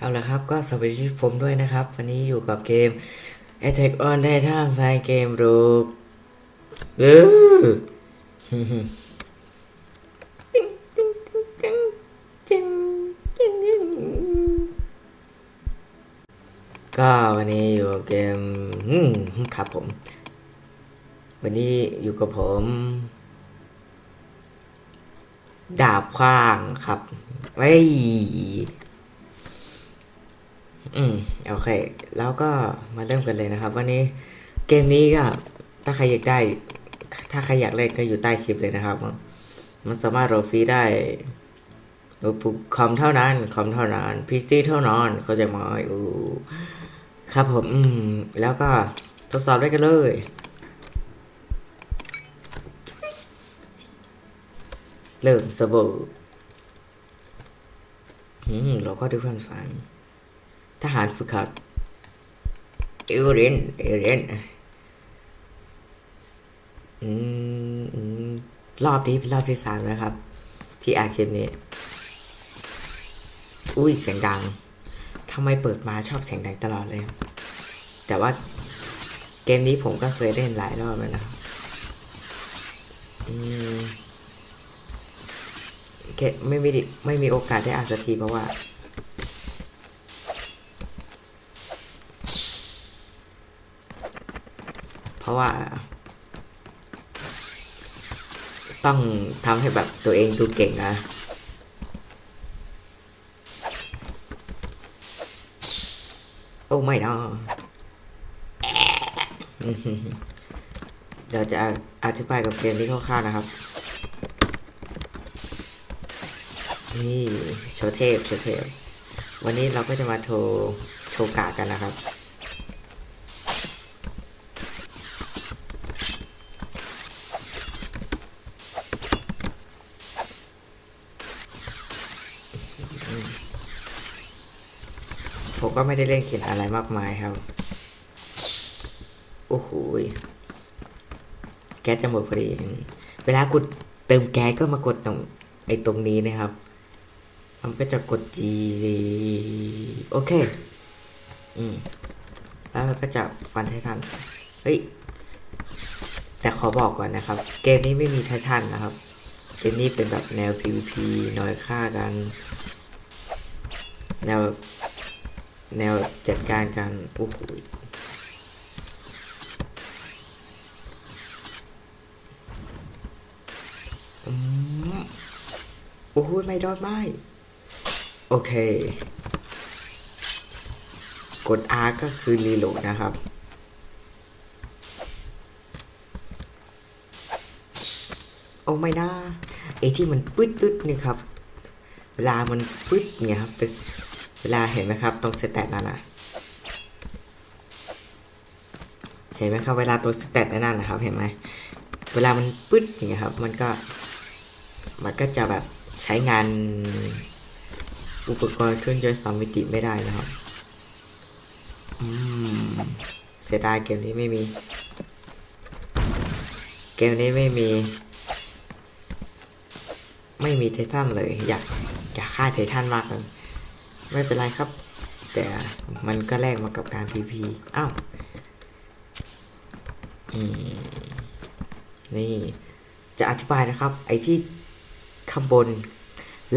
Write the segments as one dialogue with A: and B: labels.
A: เอาละครับก็สวัสดีผมด้วยนะครับ วันนี้อยู่กับเกม Attack on Titan แฟเกมรูกเออก็วันนี้อยู่เกมอืมครับผม วันนี้อยู่กับผม ดาบขว้างครับไว้ อืมโอเค แล้วก็มาเริ่มกันเลยนะครับ วันนี้เกมนี้ก็ถ้าใครอยากได้ ถ้าใครอยากเล่นก็อยู่ใต้คลิปเลยนะครับ มันสามารถโหลดฟรีได้โน้ตบุ๊กคอมเท่านั้นคอมเท่านั้นพีซีเท่านั้นเขาจไหมอูครับผมอืมแล้วก็ทดสอบได้กันเลยเริ่มสบู่อืมเราก็ดูฟังสาย ทหารฝึกหัดเอเรนเอเรนอืมรอบนี้เป็นรอบที่สามนะครับ ที่อาเกมนี้ อุ้ยเสียงดังทำไมเปิดมาชอบเสียงดังตลอดเลย แต่ว่าเกมนี้ผมก็เคยเล่นหลายรอบแล้วนะครับอืมเกมไม่มีไม่มีโอกาสได้อ่านสักทีเพราะว่า เพ ราะว่า ต้องทำให้แบบตัวเองดูเก่งนะโอ้ไม่นะเดี๋ยวจะอธิบายกับเกมที่คร่าวๆนะครับ นี่โชเทพโชเทพ วันนี้เราก็จะมาโทรโชว์กากันนะครับ ผมก็ไม่ได้เล่นเกมอะไรมากมายครับ โอ้โหแก๊สจะหมดพอดี เวลากดเติมแก๊สก็มากดตรงไอ้ตรงนี้นะครับมันก็จะกด G โอเค อืม แล้วก็จะฟันไททัน เฮ้ย แต่ขอบอกก่อนนะครับ เกมนี้ไม่มีไททันนะครับ เกมนี้เป็นแบบแนว PVP น้อยฆ่ากัน แนว แนวจัดการกันโอ้โหอืมโอ้โหไม่รอดไม่โอเค กด R ก็คือรีโหลดนะครับ โอ้ไม่นะไอที่มันปึ๊ดปึ๊ดนี่ครับ เวลามันปึ๊ดเนี่ยครับเป็น เวลาเห็นไหมครับ ตรงสแตทนั่นนะเห็นไหมครับ เวลาตัวสแตทนั่นนะครับ เห็นไหมเวลามันปึ๊ดอย่างเงี้ยครับ มันก็ มันก็จะแบบใช้งานอุปกรณ์เครื่องยนต์สามมิติไม่ได้นะครับอืมเสียดายเกมนี้ไม่มี เกมนี้ไม่มี ไม่มีไททันเลย อยากอยากฆ่าไททันมากเลย ไม่เป็นไรครับ แต่มันก็แลกมากับการ PP อ้าวนี่จะอธิบายนะครับ ไอ้ที่ข้างบน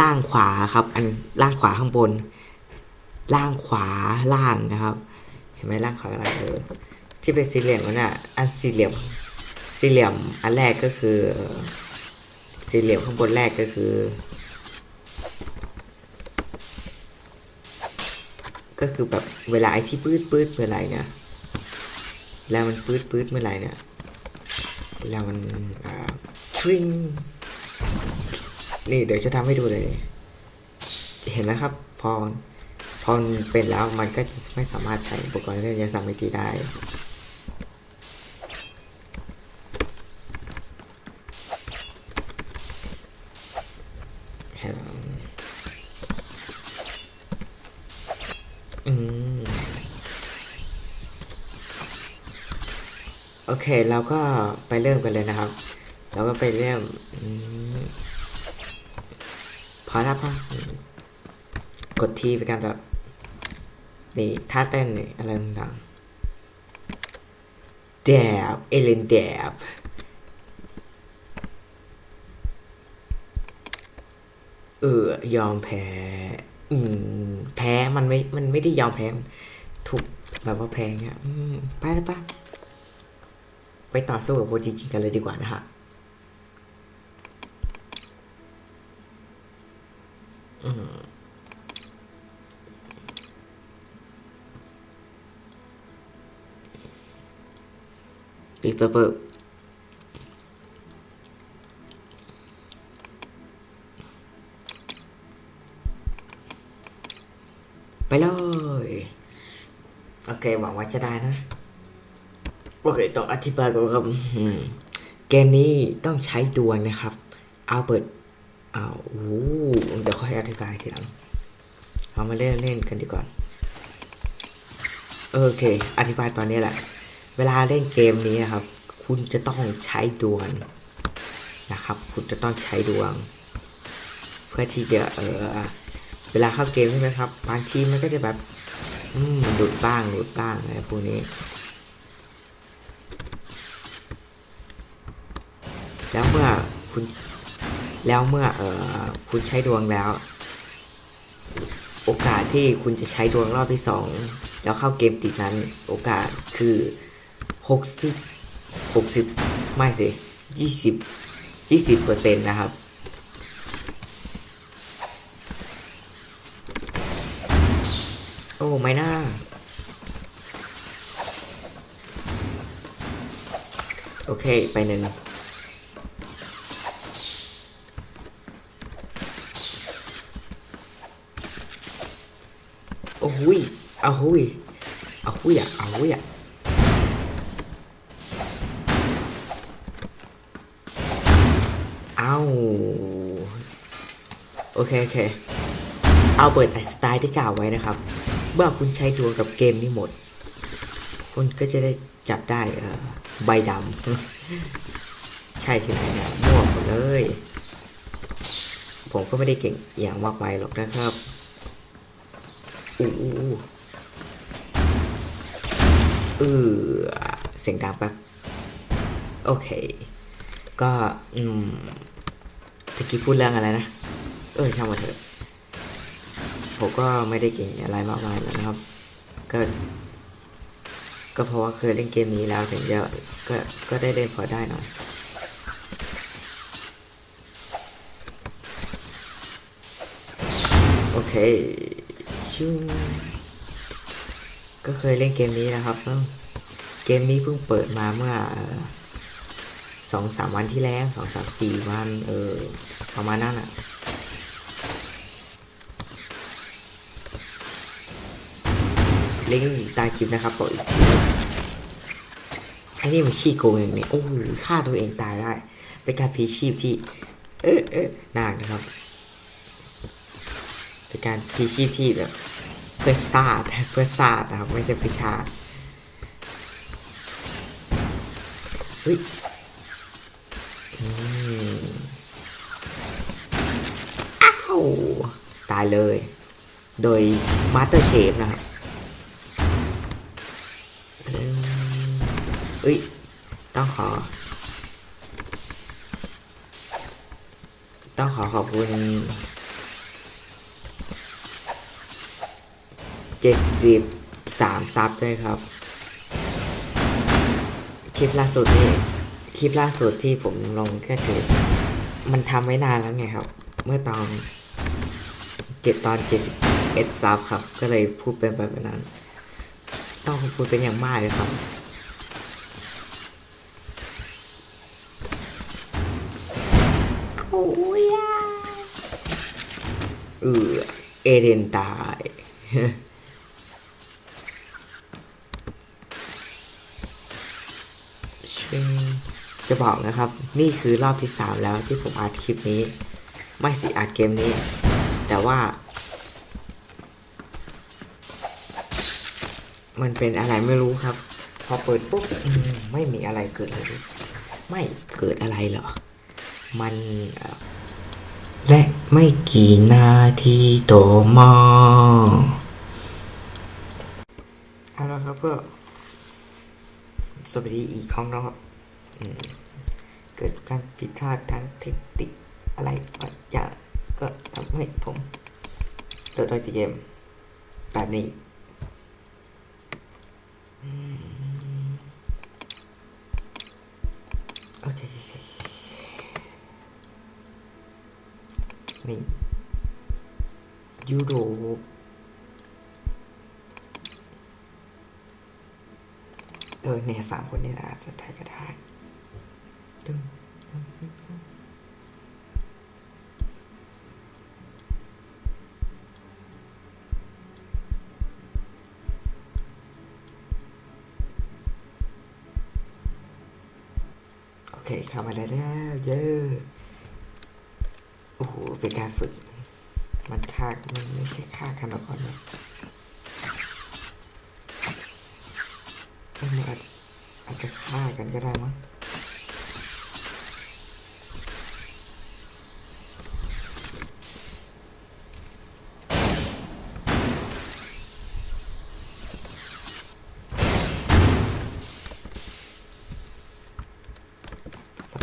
A: ล่างขวาครับ อันล่างขวาข้างบน ล่างขวาล่างนะครับ เห็นไหมล่างขวาล่างเออที่เป็นสี่เหลี่ยมนั่นน่ะอันสี่เหลี่ยมสี่เหลี่ยมอันแรกก็คือ สี่เหลี่ยมข้างบนแรกก็คือ ก็คือแบบเวลาไอที่ปื๊ดปื๊ดเมื่อไหรเนี่ยแล้วมันปื๊ดปื๊ดเมื่อไหรเนี่ยเวลามันอ่าทริงนี่เดี๋ยวจะทำให้ดูเลยจะเห็นไหมครับ พอพอเป็นแล้วมันก็จะไม่สามารถใช้อุปกรณ์เครื่องยนต์สามมิติได้เห็นไหมอืม โอเคเราก็ไปเริ่มกันเลยนะครับ เราก็ไปเริ่มพอแล้วปะกดทีเป็นการแบบนี่ท่าเต้นนี่อะไรต่างๆแดบเอเลนแดบเออยอมแพ้ อืม แพ้มันไม่ มันไม่ได้ยอมแพ้มันถูกแบบว่าแพ้เงี้ยไปแล้วปะ ไปต่อสู้กับโคจิจิกันเลยดีกว่านะฮะอืมปิกเตอร์เปิร์ไปเลย โอเค หวังว่าจะได้นะ โอเคต้องอธิบายก่อนครับเกมนี้ต้องใช้ดวงนะครับ เอาเปิดเอาโอ้โหเดี๋ยวค่อยอธิบายทีหลังเอามาเล่นเล่นกันดีก่อนโอเค อธิบายตอนนี้แหละ เวลาเล่นเกมนี้นครับ คุณจะต้องใช้ดวงนะครับ คุณจะต้องใช้ดวง เพื่อที่จะเออเวลาเข้าเกมใช่ไหมครับบางทีมันก็จะแบบ อืมหลุดบ้างหลุดบ้างอะไรพวกนี้ แล้วเมื่อคุณ แล้วเมื่อเออคุณใช้ดวงแล้ว โอกาสที่คุณจะใช้ดวงรอบที่สองแล้วเข้าเกมติดนั้น โอกาสคือหกสิบหกสิบไม่สิยี่สิบยี่สิบเปอร์เซ็นต์นะครับโอ้ไม่น่าโอเค ไปหนึ่ง โอ้ เอาหุยเอาหุยอะเอาหุยอะเอาโอเค โอเค เอาเปิดไอสไตล์ที่กล่าวไว้นะครับ เมื่อคุณใช้ตัวกับเกมนี้หมด คุณก็จะได้จับได้เออใบดำ ใช่ที่ไหนเนี่ยมั่วหมดเลย ผมก็ไม่ได้เก่งอย่างมากมายหรอกนะครับอู้อู้อู้ เออเสียงดังแป๊บโอเค ก็อืมตะกี้พูดเรื่องอะไรนะ เออช่างมันเถอะ ผมก็ไม่ได้เก่งอะไรมากมายนะครับ ก็ ก็เพราะว่าเคยเล่นเกมนี้แล้วถึงจะก็ก็ได้เล่นพอได้หน่อยโอเคชุง ก็เคยเล่นเกมนี้นะครับเกมนี้เพิ่งเปิดมาเมื่อสองสามวันที่แล้วสองสามสี่วันเออประมาณนั้นอะเล่นอยู่ใต้คลิปนะครับบอกอีกทีไอ้นี่มันขี้โกงอย่างนี้โอ้โหฆ่าตัวเองตายได้ เป็นการพีชีพที่ เออเออหนักนะครับ เป็นการพีชีพที่แบบ เพื่อศาสตร์เพื่อศาสตร์นะครับไม่ใช่เพื่อชาติเฮ้ยอ้าวตายเลย โดยมาสเตอร์เชฟนะครับอืมเอ้ยต้องขอ ต้องขอขอบคุณ เจ็ดสิบสามซับด้วยครับ คลิปล่าสุดนี่คลิปล่าสุดที่ผมลงก็คือ มันทำไว้นานแล้วไงครับ เมื่อตอนเจ็ดตอนเจ็ดสิบเอ็ดซับครับ ก็เลยพูดเป็นแบบนั้น ต้องขอบคุณเป็นอย่างมากเลยครับโอ้ยเออเอเดนตาย ชิง จะบอกนะครับ นี่คือรอบที่สามแล้วที่ผมอัดคลิปนี้ ไม่สิอัดเกมนี้ แต่ว่า มันเป็นอะไรไม่รู้ครับ พอเปิดปุ๊บมไม่มีอะไรเกิดเลยไม่เกิดอะไรเหรอ มันและไม่กี่นาทีต่อมาก็สวัสดีอีกครั้งนะครับอืม เกิดการผิดพลาดทางเทคนิคอะไรบางอย่างก็ทำให้ผมเติร์ดอยเกมแบบนี้โอเคนี่ยุโรเออเนี่ยสามคนนี่อาจจะได้ก็ได้ ตึงโอเคทำมาได้แล้วเย้โอ้โห เป็นการฝึก มันฆ่ามันไม่ใช่ฆ่ากันหรอกก่อนเนี่ยเอ้ยมันอาจจะอาจจะฆ่ากันก็ได้มั้ง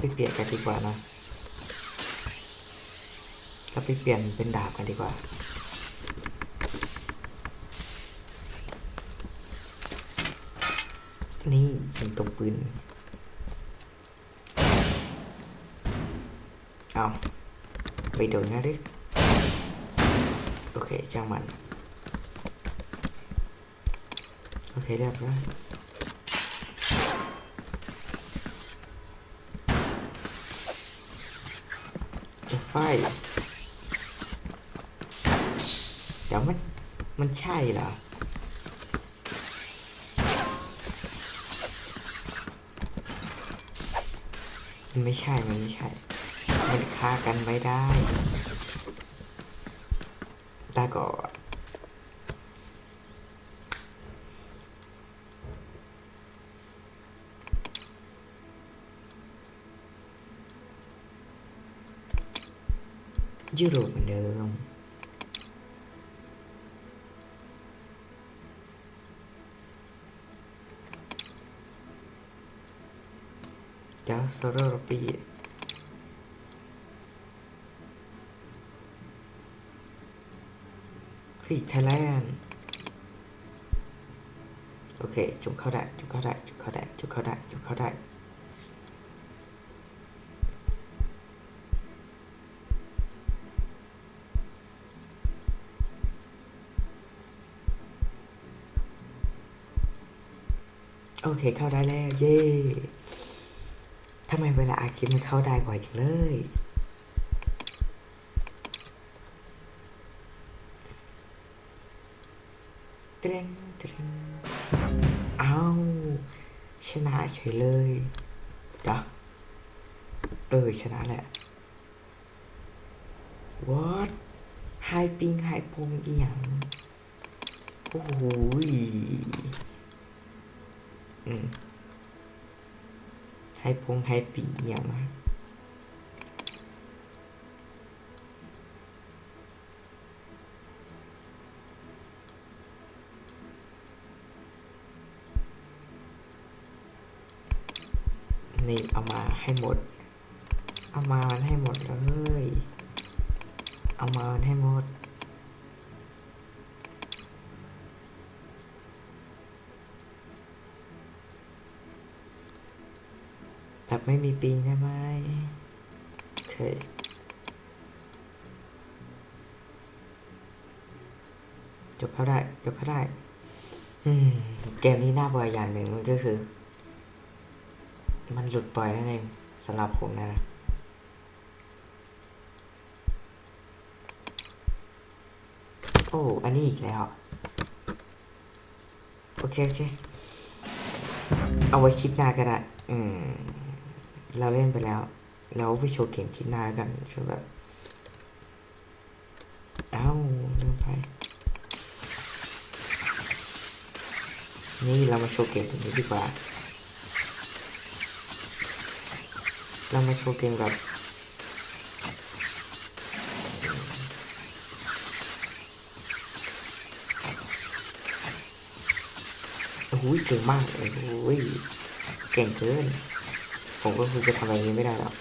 A: ไปเปลี่ยนกันดีกว่านะเราไปเปลี่ยนเป็นดาบกันดีกว่านี่ยิงตรงปืน เอาไปโดนนะดิ โอเคช่างมัน โอเคเรียบร้อย ไฟเดี๋ยวมันมันใช่เหรอมันไม่ใช่ มันไม่ใช่ มันฆ่ากันไม่ได้ ตาก่อน ยุโรปเหมือนเดิมเดี๋ยวโซโลโรปีเฮ้ยไทยแลนด์โอเค จุกเข้าได้ จุกเข้าได้ จุกเข้าได้ จุกเข้าได้ จุกเข้าได้ เคเข้าได้แล้ว เย้ทำไมเวลาอาคิดมันเข้าได้บ่อยจังเลยเตรงเตรงเอาชนะเฉยเลยเดะเออ ชนะแหละ what ไฮปิงไฮพงอีหยังโอ้โห ยอืมให้พงให้ปีอย่างนะนี่เอามาให้หมด เอามามันให้หมดเลย เอามามันให้หมด แบบไม่มีปิงใช่ไหมโอเคจบเขาได้จบเขาได้เกมนี้น่าเบื่ออย่างหนึ่งมันก็คือ มันหลุดปล่อยนั่นเองสำหรับผมนะโอ้ อันนี้อีกแล้ว โอเค โอเค เอาไว้คลิปหน้าก็ได้อืม เราเล่นไปแล้ว เราไปโชว์เก่งคลิปหน้าแล้วกันโชวยแบบเอ้าลืมไป นี่เรามาโชว์เกมตรงนี้ดีกว่า เรามาโชว์เกมแบบโอ้ยเก่งมากเลยโอ้ยเก่งเกิน ผมก็คงจะทำแบบนี้ไม่ได้หรอก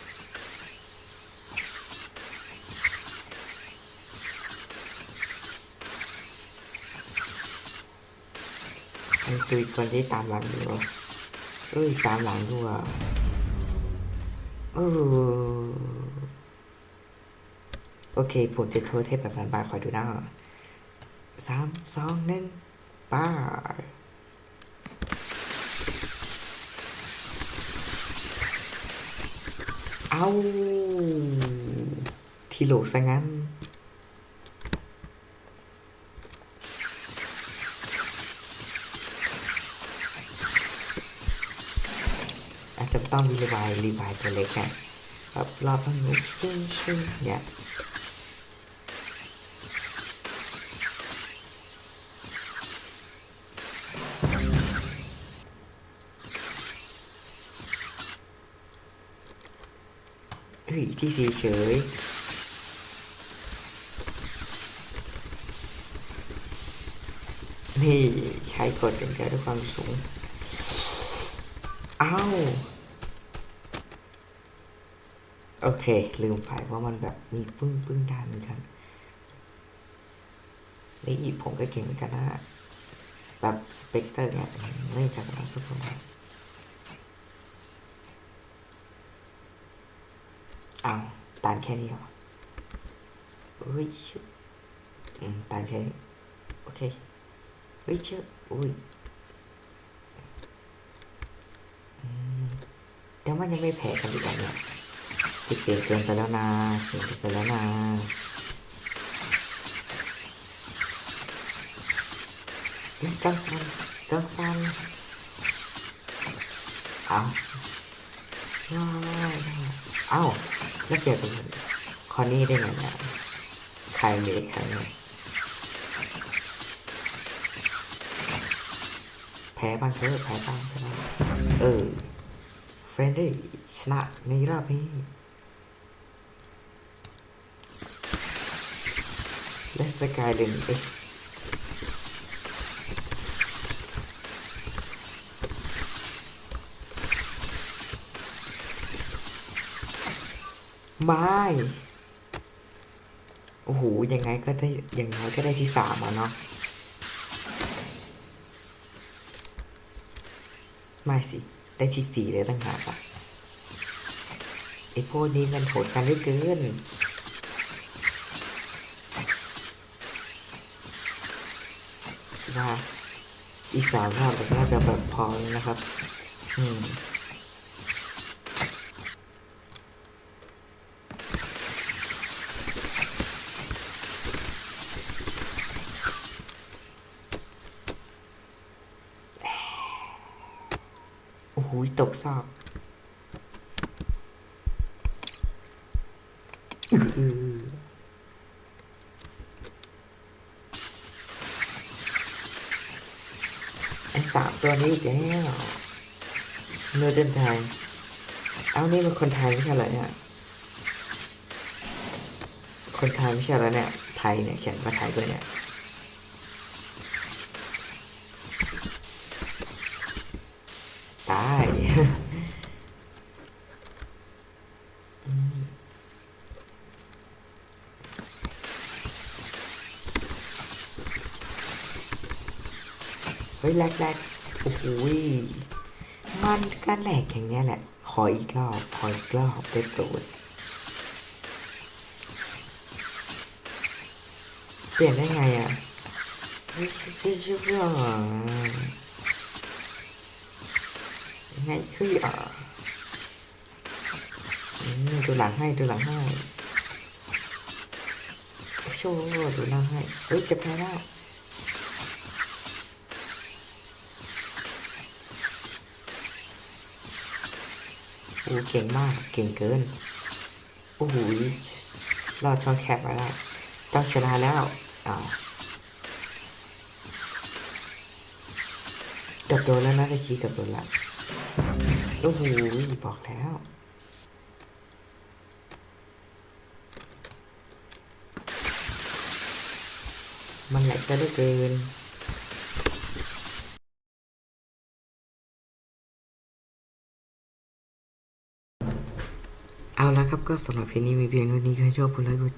A: มันคือคนที่ตามหลังอยู่เอ้ย ตามหลังด้วยเออโอเค ผมจะโทรเทปแบบนั้นบาคอยดูนะสามสองหนึ่งป้า เอาที่โหลซะงั้น อาจจะต้องมีรีวายรีวายตัวเล็กอะแบบรอบมันมิสซิ่งซึ่งเนี่ย ฮ้ยที่สีเฉยนี่ใช้กดอย่างเดียวด้วยความสูง อ้าว โอเค ลืมไปว่ามันแบบมีปึ้งปึ้งได้เหมือนกันนี่อีผมก็เก่งเหมือนกันนะ แบบสเปกเตอร์เนี่ยไม่จะสามารถสู้ผม อ้าวตานแค่นี้เหรอเฮ้ยชิอืมตานแค่นี้โอเคเฮ้ยเชื่ออุ้ยอืมเดี๋ยวมันยังไม่แพ้กันอีกแล้วเนี่ยจะเก่งเกินไปแล้วนะเก่งเกินไปแล้วนะเฮ้ยกังซันกังซันเอาว้าเอ้า แล้วเกี่ยวกับคอนนี่ได้ไงนี่ยใครเมย์ใครเมย์แพ้บ้างเถอะแพ้บ้างแพ้บ้างเออเฟรนดี้ชนะในรอบนี้ และสกายเลนเอ็กซ์ ไม่ โอ้โห ยังไงก็ได้ยังไงก็ได้ที่สามอะเนาะ ไม่สิ ได้ที่สี่เลยตั้งหากอะไอพวกนี้มันโหดกันเหลือเกินว่าอีกสามรอบก็น่าจะแบบพอแล้วนะครับ อืม ตกซอกอื้อไอสามตัวนี้อีกแล้วเนื้อเดินไทย เอานี่มันคนไทยไม่ใช่เหรอเนี่ย คนไทยไม่ใช่เหรอเนี่ย ไทยเนี่ยเขียนว่าไทยด้วยเนี่ย ตาย ฮ้ยแรกแรกโอ้โหยมันก็แหลกอย่างเงี้ยแหละ ขออีกรอบขออีกรอบได้โปรดเปลี่ยนได้ไงอะเฮ้ยชื่อชื่อชื่อไงคืออะดูหลังให้ดูหลังให้โชว์ดูหลังให้เฮ้ยจะแพ้แล้ว เก่งมาก เก่งเกิน โอ้โหรอดช่องแคบมาแล้วต้องชนะแล้วอ้าวเกับโดนแล้วนะตะกี้เกับโดนล้วโอ้โหบอกแล้วมันแหลกซะเหลือเกิน เอาละครับ ก็สำหรับเพลงนี้มีเพียงเท่านี้ใครชอบกดไลค์กด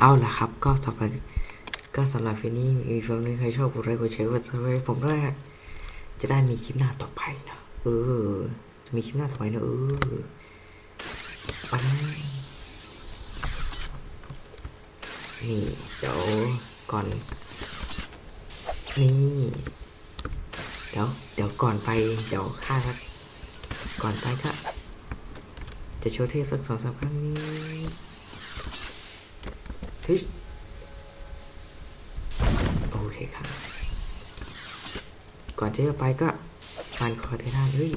A: เอาล่ะครับ ก็สำหรับก็สำหรับเพลงนี้มีเพียงเท่านี้ใครชอบกดไลค์กดแชร์กดซับสไครต์ผมด้วยจะได้มีคลิปหน้าต่อไปนะเออ จะมีคลิปหน้าต่อไปนะเออไปนี่เดี๋ยวก่อน นี่ เดี๋ยว เดี๋ยวก่อนไป เดี๋ยวข้าครับ ก่อนไปก็จะโชว์เทพสักสองสามครั้งนี้ทิชโอเคครับ ก่อนที่จะไปก็ฟันคอไททันเฮ้ย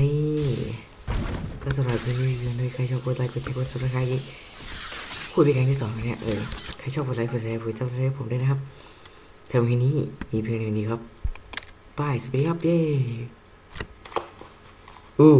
A: นี่ ก็สำหรับเพลงนี้เลยใครชอบกดไลค์กดแชร์กดซับสไครต์พูดเป็นครั้งที่สองเนี่ย เออ ใครชอบกดไลค์กดแชร์กดซับสไครต์ผมด้วยนะครับ เทอมนี้มีเพียงเท่านี้ครับบายสวัสดีครับเย้อู้